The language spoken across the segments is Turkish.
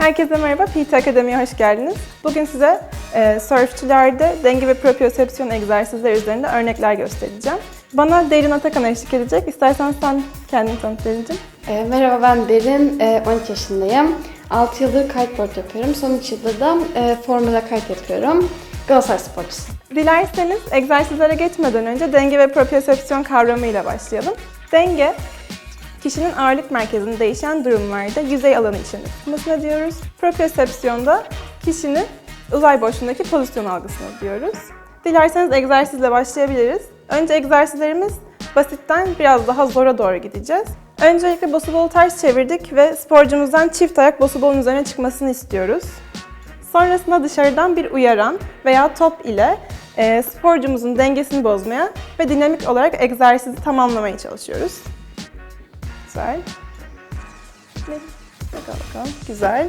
Herkese merhaba, PT Akademi'ye hoş geldiniz. Bugün size e, sörfçülerde denge ve propriosepsiyon egzersizleri üzerinde örnekler göstereceğim. Bana Derin Atakan eşlik edecek. İstersen sen kendini tanıt Derin'cim. E, merhaba ben Derin, e, 13 yaşındayım. 6 yıldır kiteboard yapıyorum. Son 3 yılda da e, Formula Kite yapıyorum. Galatasaray sporcusu. Dilerseniz egzersizlere geçmeden önce denge ve propriosepsiyon kavramıyla başlayalım. Denge, kişinin ağırlık merkezini değişen durumlarda yüzey alanı içinde tutmasına diyoruz. Propriosepsiyonda kişinin uzay boşluğundaki pozisyon algısına diyoruz. Dilerseniz egzersizle başlayabiliriz. Önce egzersizlerimiz basitten biraz daha zora doğru gideceğiz. Öncelikle bosubolu ters çevirdik ve sporcumuzdan çift ayak bosubolun üzerine çıkmasını istiyoruz. Sonrasında dışarıdan bir uyaran veya top ile e, sporcumuzun dengesini bozmaya ve dinamik olarak egzersizi tamamlamaya çalışıyoruz. Güzel. Bakalım. Güzel.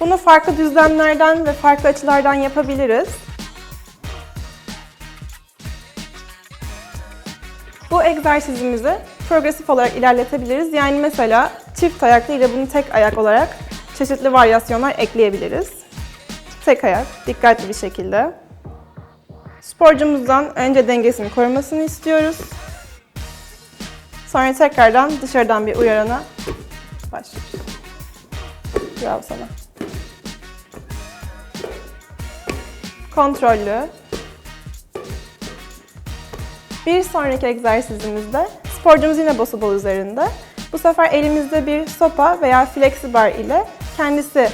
Bunu farklı düzlemlerden ve farklı açılardan yapabiliriz. Bu egzersizimizi progresif olarak ilerletebiliriz. Yani mesela çift ayaklı ile bunu tek ayak olarak çeşitli varyasyonlar ekleyebiliriz. Tek ayak, dikkatli bir şekilde. Sporcumuzdan önce dengesini korumasını istiyoruz. Sonra tekrardan dışarıdan bir uyarana başlıyoruz. Bravo sana. Kontrollü. Bir sonraki egzersizimizde sporcumuz yine bosu bol üzerinde. Bu sefer elimizde bir sopa veya flexibar ile kendisi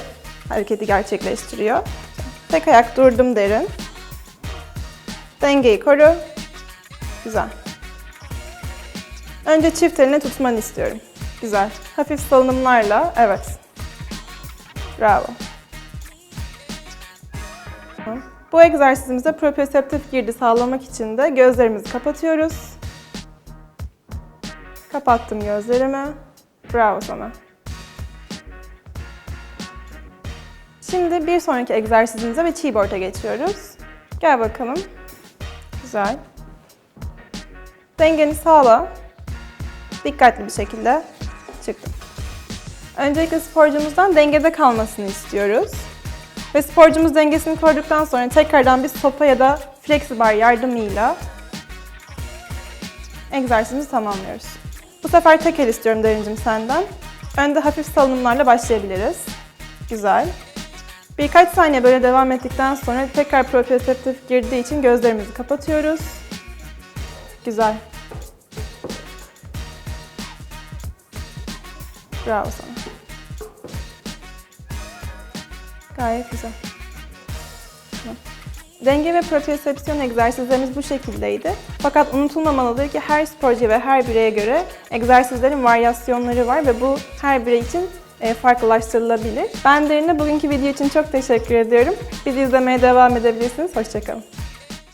hareketi gerçekleştiriyor. Tek ayak durdum derin. Dengeyi koru. Güzel. Önce çift elini tutmanı istiyorum. Güzel. Hafif salınımlarla. Evet. Bravo. Bu egzersizimizde proprioseptif girdi sağlamak için de gözlerimizi kapatıyoruz. Kapattım gözlerimi. Bravo sana. Şimdi bir sonraki egzersizimize ve keyboard'a geçiyoruz. Gel bakalım. Güzel. Dengeni sağla. Dikkatli bir şekilde çıktım. Öncelikle sporcumuzdan dengede kalmasını istiyoruz. Ve sporcumuz dengesini koruduktan sonra tekrardan bir sopa ya da flexibar yardımıyla egzersizimizi tamamlıyoruz. Bu sefer tek el istiyorum Derincim senden. Önde hafif salınımlarla başlayabiliriz. Güzel. Birkaç saniye böyle devam ettikten sonra tekrar proprioseptif girdiği için gözlerimizi kapatıyoruz. Güzel. Bravo sana. Gayet güzel. Denge ve propriosepsiyon egzersizlerimiz bu şekildeydi. Fakat unutulmamalıdır ki her sporcu ve her bireye göre egzersizlerin varyasyonları var ve bu her birey için e, farklılaştırılabilir. Ben Derin'e bugünkü video için çok teşekkür ediyorum. Bizi izlemeye devam edebilirsiniz. Hoşçakalın.